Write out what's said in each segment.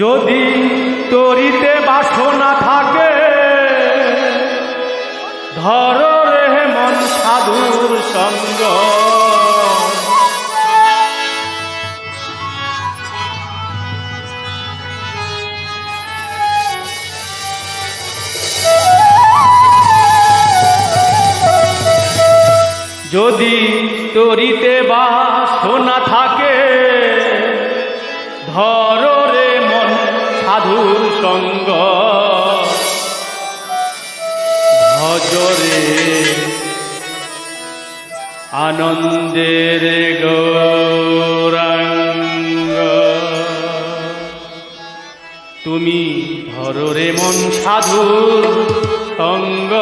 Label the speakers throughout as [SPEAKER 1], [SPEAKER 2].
[SPEAKER 1] যদি তরিতে বাসনা থাকে ধর মন সাধুর সঙ্গ। যদি তরিতে বাসনা থাকে ধর সঙ্গ ভজরে আনন্দের গৌরাঙ্গ। তুমি ভররে মন সাধু সঙ্গ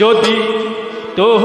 [SPEAKER 1] যদি তোহ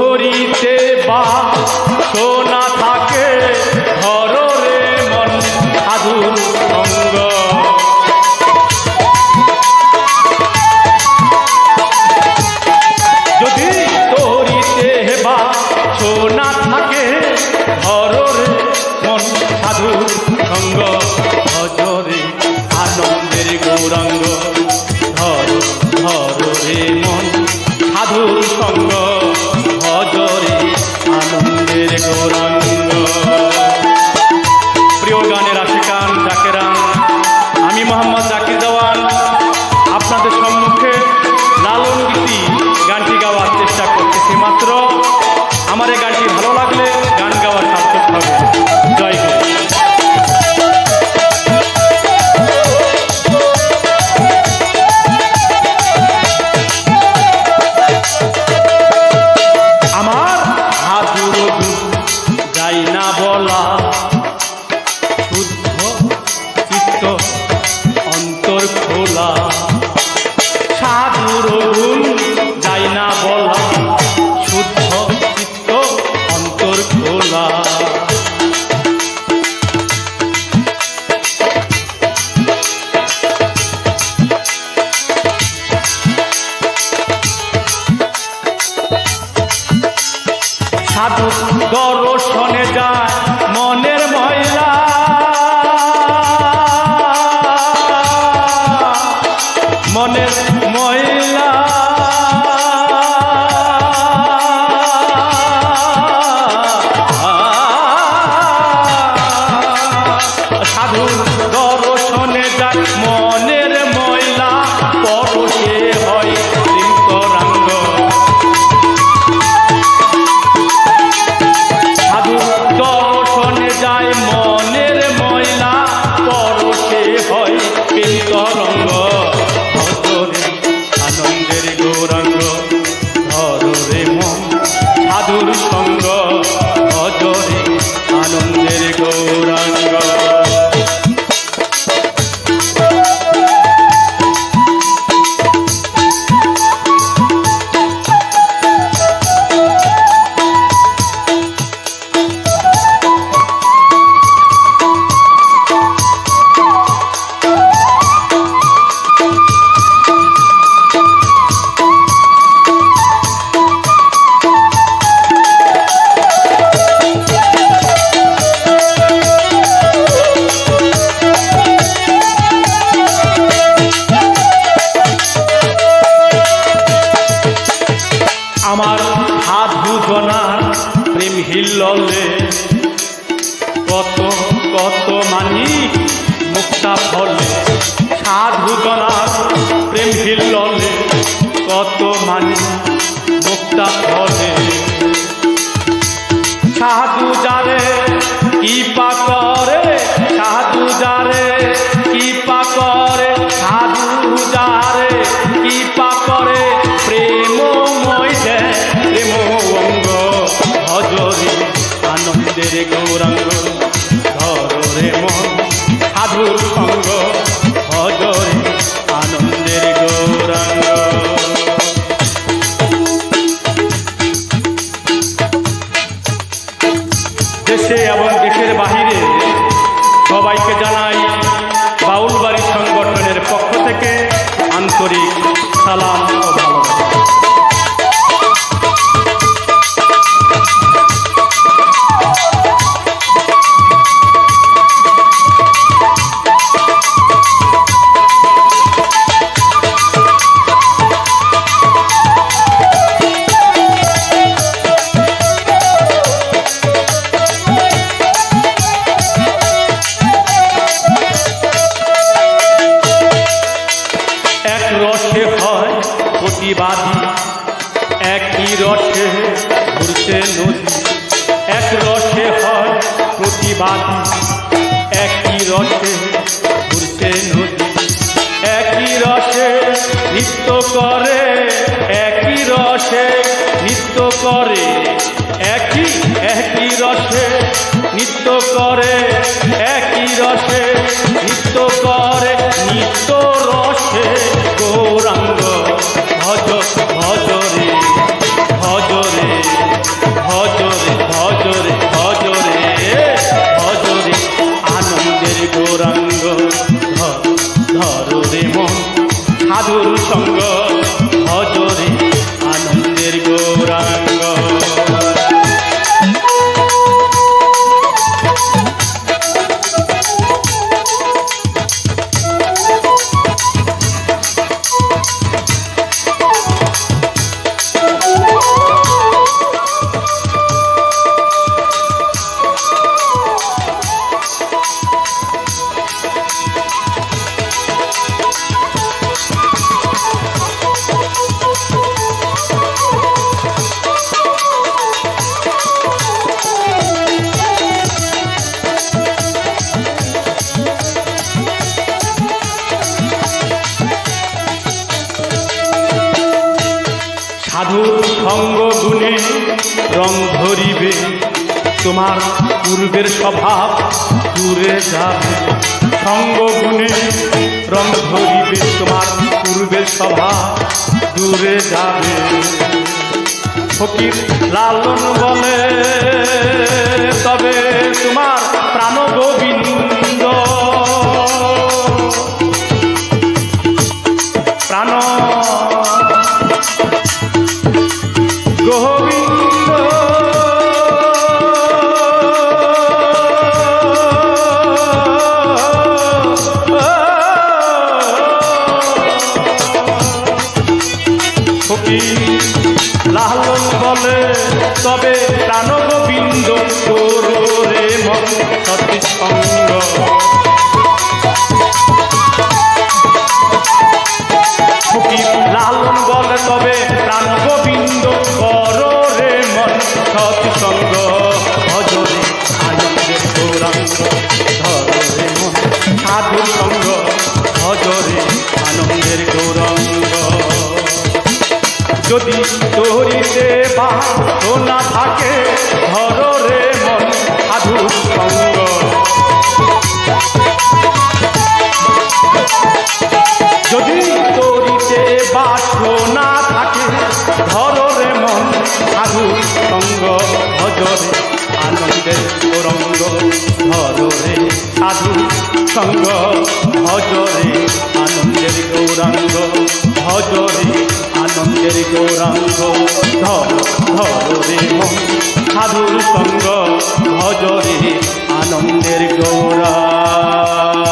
[SPEAKER 1] সাধু দর্শনে যায়। ললে। কত কত মানি মুক্তা ফলে। সাধু গলার প্রেম হিললে কত মানি মুক্তা ফলে। গৌরাঙ্গ ধরো রে মন সাধুর সঙ্গ ভজরে রসে, ঘুরছে নদী। একই রসে নৃত্য করে, একই রসে নৃত্য করে, একই একই রসে নৃত্য করে, একই রসে নৃত্য করে, নিত্য রসে। সাধুর সঙ্গ। রং ধরিবে, তোমার পূর্বের স্বভাব দূরে যাবে। সঙ্গ গুণে রং ধরিবে, তোমার পূর্বের স্বভাব দূরে যাবে। ফকির লালন বলে ফকির লালন বলে তবে প্রাণ গোবিন্দ করো রে মন সৎসঙ্গ যদি তোরিতে বা না থাকে ধর মন সাধুর সঙ্গ। যদি তোরিতে বাসো না থাকে ধরে মন সাধু সঙ্গ। ভজরে আনন্দের গৌরঙ্গ ধরে সাধু সঙ্গ। ভজরে আনন্দের গৌরাঙ্গ ভজরে আনন্দের গৌরাঙ্গ ধর ধরে মন। সাধুর সঙ্গ ভজরে আনন্দের গৌরাঙ্গ